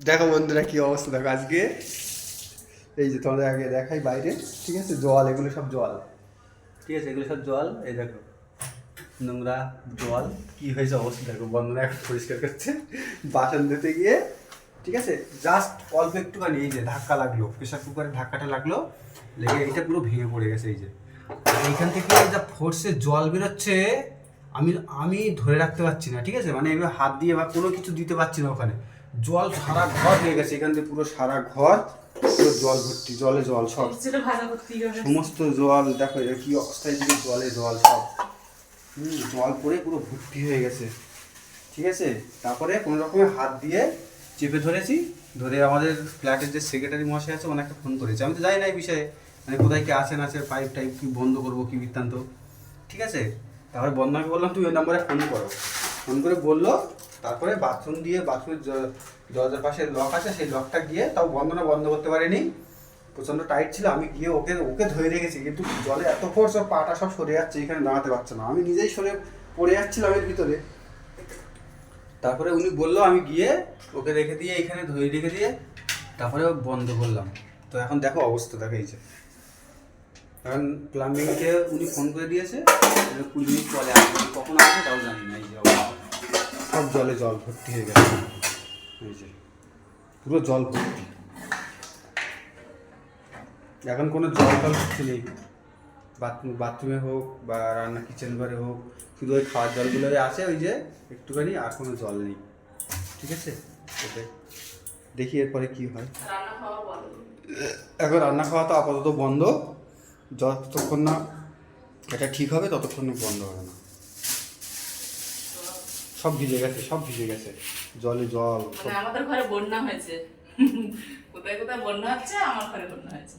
দেখো বন্ধুরা কি অবস্থা দেখো আজকে। এই যে তোমাদের আগে দেখাই বাইরে, ঠিক আছে? জল, এগুলো সব জল। ঠিক আছে, এগুলো সব জল। এই দেখো, নোংরা জল। কি হয়েছে অবস্থা দেখো, বন্ধুরা এখন পরিষ্কার করছে। বাসন ধুতে গিয়ে, ঠিক আছে? জাস্ট অল্প একটুখানি, এই যে ধাক্কা লাগল প্রেশার কুকারে ধাক্কাটা লাগল, লেগে এইটা পুরো ভেঙে পড়ে গেছে, এই যে। এইখান থেকে যা ফোর্সে জল বেরোচ্ছে, আমি আমি ধরে রাখতে পারছি না, ঠিক আছে? মানে এবার হাত দিয়ে বা কোনো কিছু দিতে পারছি না ওখানে। জল সারা ঘর হয়ে গেছে এখান থেকে পুরো সারা ঘর পুরো জল ভর্তি জলে জল সব। সমস্ত জল দেখো কি অবস্থায় দিকে জলে জল সব। হুম জল পড়ে পুরো ভর্তি হয়ে গেছে। ঠিক আছে? তারপরে কোনো রকমে হাত দিয়ে চেপে ধরেছি ধরে আমাদের ফ্ল্যাটের যে সেক্রেটারি মশাই আছে ওনাকে ফোন করেছি। আমি তো জানি না এই বিষয়ে। মানে কোথায় কি আছে না আছে পাইপ টাইপ কি বন্ধ করব কি বৃত্তান্ত? ঠিক আছে? তারপরে বন্ধনাকে বললাম তুই ওই নম্বরে ফোন করো। ফোন করে বলল তারপরে বাথরুম দিয়ে বাথরুমের দরজার পাশে লক আছে, সেই লকটা গিয়ে তাও বন্ধনা বন্ধ করতে পারেনি। প্রচণ্ড টাইট ছিল, আমি গিয়ে ওকে ওকে ধরে রেখেছি, কিন্তু জলে এত ফোর্স ওর পাটা সব সরে যাচ্ছে, এখানে দাঁড়াতে পারছে না। আমি নিজেই সরে পড়ে যাচ্ছিলাম এর ভিতরে। তারপরে উনি বলল, আমি গিয়ে ওকে রেখে দিয়ে এখানে ধরে রেখে দিয়ে তারপরে বন্ধ করলাম। তো এখন দেখো অবস্থা, দেখো এই যে। এখন প্লাম্বিংকে উনি ফোন করে দিয়েছে কুড়ি মিনিট পরে আসবে। কখন আসবে তাও জানি না, এই যে। সব জলে জল ভর্তি হয়ে গেছে। এই যে পুরো জল ভর্তি। এখন কোনো জল টল কিছু নেই। বাথরুম বাথরুমে হোক বা রান্না কিচেন ঘরে হোক শুধু ওই খাওয়ার জলগুলোই আছে ওই যে একটুখানি আর কোনো জল নেই। ঠিক আছে? ওটাই দেখি এরপরে কি হয়। এখন রান্না খাওয়া তো আপাতত বন্ধ। যতক্ষণ না এটা ঠিক হবে ততক্ষণ বন্ধ হবে না। সব ভিজে গেছে সব ভিজে গেছে। জলে জল মানে আমাদের ঘরে বন্যা হয়েছে। কোথায় কোথায় বন্যা হচ্ছে আমার ঘরে বন্যা হয়েছে।